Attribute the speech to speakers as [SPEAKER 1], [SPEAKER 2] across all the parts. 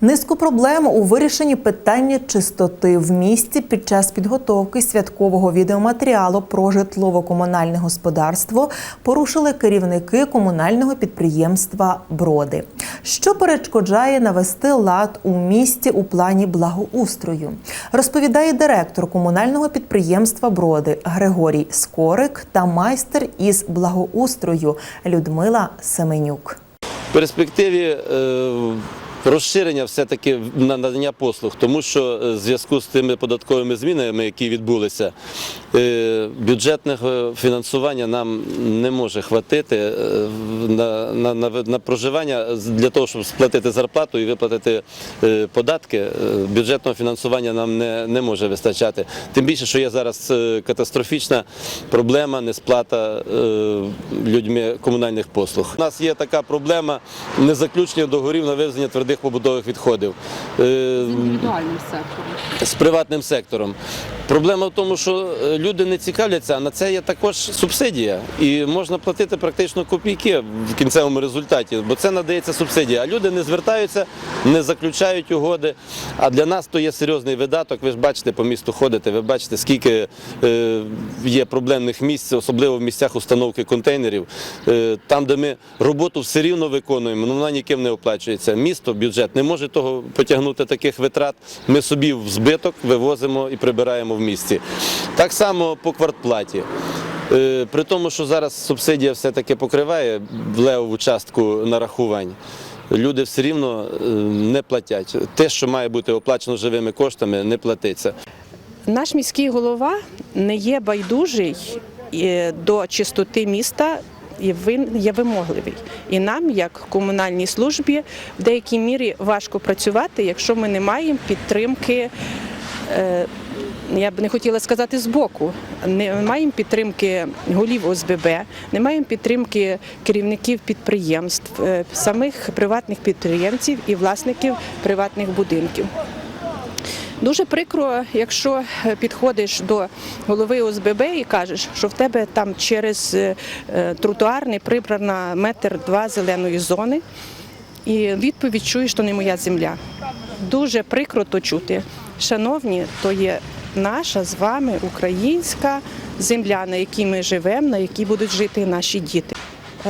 [SPEAKER 1] Низку проблем у вирішенні питання чистоти в місті під час підготовки святкового відеоматеріалу про житлово-комунальне господарство порушили керівники комунального підприємства Броди, що перешкоджає навести лад у місті у плані благоустрою, розповідає директор комунального підприємства Броди Григорій Скорик та майстер із благоустрою Людмила Семенюк.
[SPEAKER 2] В перспективі е, розширення все-таки на надання послуг, тому що е, в зв'язку з тими податковими змінами, які відбулися, бюджетного фінансування нам не може хватити е, на, на, на, на проживання для того, щоб сплатити зарплату і виплатити е, податки. е, Бюджетного фінансування нам не, не може вистачати. Тим більше, що є зараз е, катастрофічна проблема несплата е, людьми комунальних послуг. У нас є така проблема незаключення договорів на вивезення твердих побутових відходів е,
[SPEAKER 3] індивідуальним сектором.
[SPEAKER 2] з приватним сектором. Проблема в тому, що е, люди не цікавляться, а на це є також субсидія. І можна платити практично копійки в кінцевому результаті, бо це надається субсидія. А люди не звертаються, не заключають угоди. А для нас то є серйозний видаток. Ви ж бачите, по місту ходите, ви бачите, скільки е, є проблемних місць, особливо в місцях установки контейнерів. Е, там, де ми роботу все рівно виконуємо, ну вона ніким не оплачується. Місто, бюджет не може того потягнути таких витрат. Ми собі в збиток вивозимо і прибираємо в місті. Так само по квартплаті. Е, При тому, що зараз субсидія все-таки покриває левову частку нарахувань. Люди все рівно е, не платять. Те, що має бути оплачено живими коштами, не платиться.
[SPEAKER 3] Наш міський голова не є байдужий е, до чистоти міста. І він є вимогливий. І нам, як комунальній службі, в деякій мірі важко працювати, якщо ми не маємо підтримки. Е, Я б не хотіла сказати збоку. Не маємо підтримки голів ОСББ, не маємо підтримки керівників підприємств, е, самих приватних підприємців і власників приватних будинків. Дуже прикро, якщо е, підходиш до голови ОСББ і кажеш, що в тебе там через тротуар не прибрана метр два зеленої зони, і відповідь чуєш, що не моя земля. Дуже прикро то чути. Шановні, то є наша з вами українська земля, на якій ми живемо, на якій будуть жити наші діти.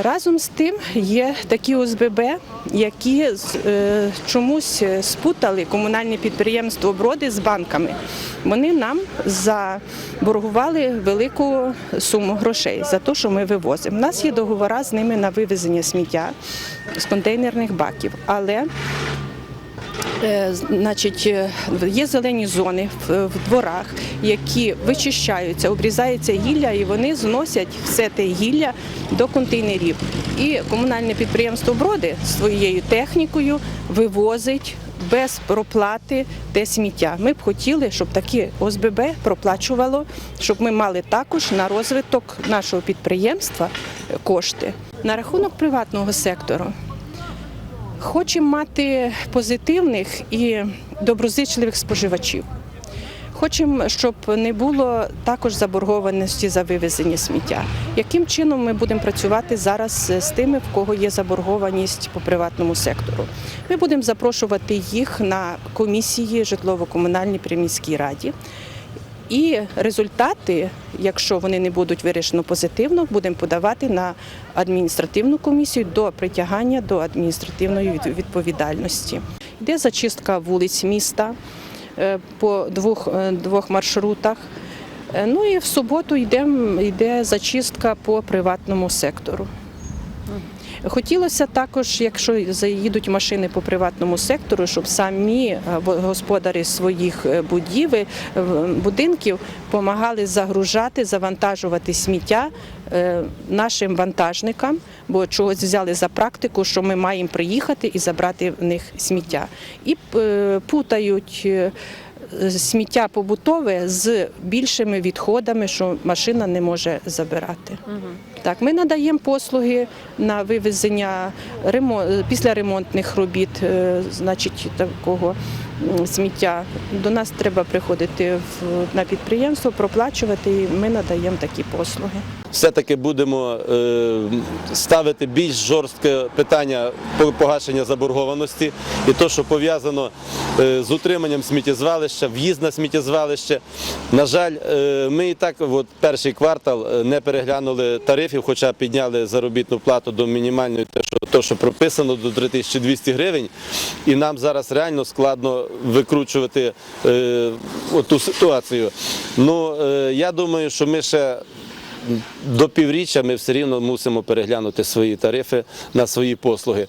[SPEAKER 3] Разом з тим є такі ОСББ, які е, чомусь спутали комунальне підприємство Броди з банками. Вони нам заборгували велику суму грошей за те, що ми вивозимо. У нас є договори з ними на вивезення сміття з контейнерних баків, але Значить, е, є зелені зони в, дворах, які вичищаються, обрізається гілля, і вони зносять все те гілля до контейнерів. І комунальне підприємство Броди своєю технікою вивозить без проплати те сміття. Ми б хотіли, щоб таке ОСББ проплачувало, щоб ми мали також на розвиток нашого підприємства е, кошти. На рахунок приватного сектору. Хочемо мати позитивних і доброзичливих споживачів. Хочемо, щоб не було також заборгованості за вивезення сміття. Яким чином ми будемо працювати зараз з тими, в кого є заборгованість по приватному сектору? Ми будемо запрошувати їх на комісії житлово-комунальній при міській раді. І результати, якщо вони не будуть вирішено позитивно, будемо подавати на адміністративну комісію до притягання до адміністративної відповідальності. Йде зачистка вулиць міста е, по двох, е, двох маршрутах. Е, Ну і в суботу йде, йде зачистка по приватному сектору. Хотілося також, якщо заїдуть машини по приватному сектору, щоб самі е, господарі своїх е, будівель, е, будинків допомагали загружати, завантажувати сміття нашим вантажникам, бо чогось взяли за практику, що ми маємо приїхати і забрати в них сміття. І путають. Сміття побутове з більшими відходами, що машина не може забирати. Так, ми надаємо послуги на вивезення ремон- післяремонтних робіт, е, значить, такого сміття. До нас треба приходити в, на підприємство, проплачувати, і ми надаємо такі послуги.
[SPEAKER 2] все-таки будемо е, ставити більш жорстке питання погашення заборгованості і то, що пов'язано з утриманням сміттєзвалища, в'їзд на сміттєзвалище. На жаль, е, ми і так от, перший квартал е, не переглянули тарифів, хоча підняли заробітну плату до мінімальної, те, що, то, що прописано, до 3200 гривень. І нам зараз реально складно викручувати е, ту ситуацію. Ну, е, я думаю, що ми ще до півріччя ми все рівно мусимо переглянути свої тарифи на свої послуги.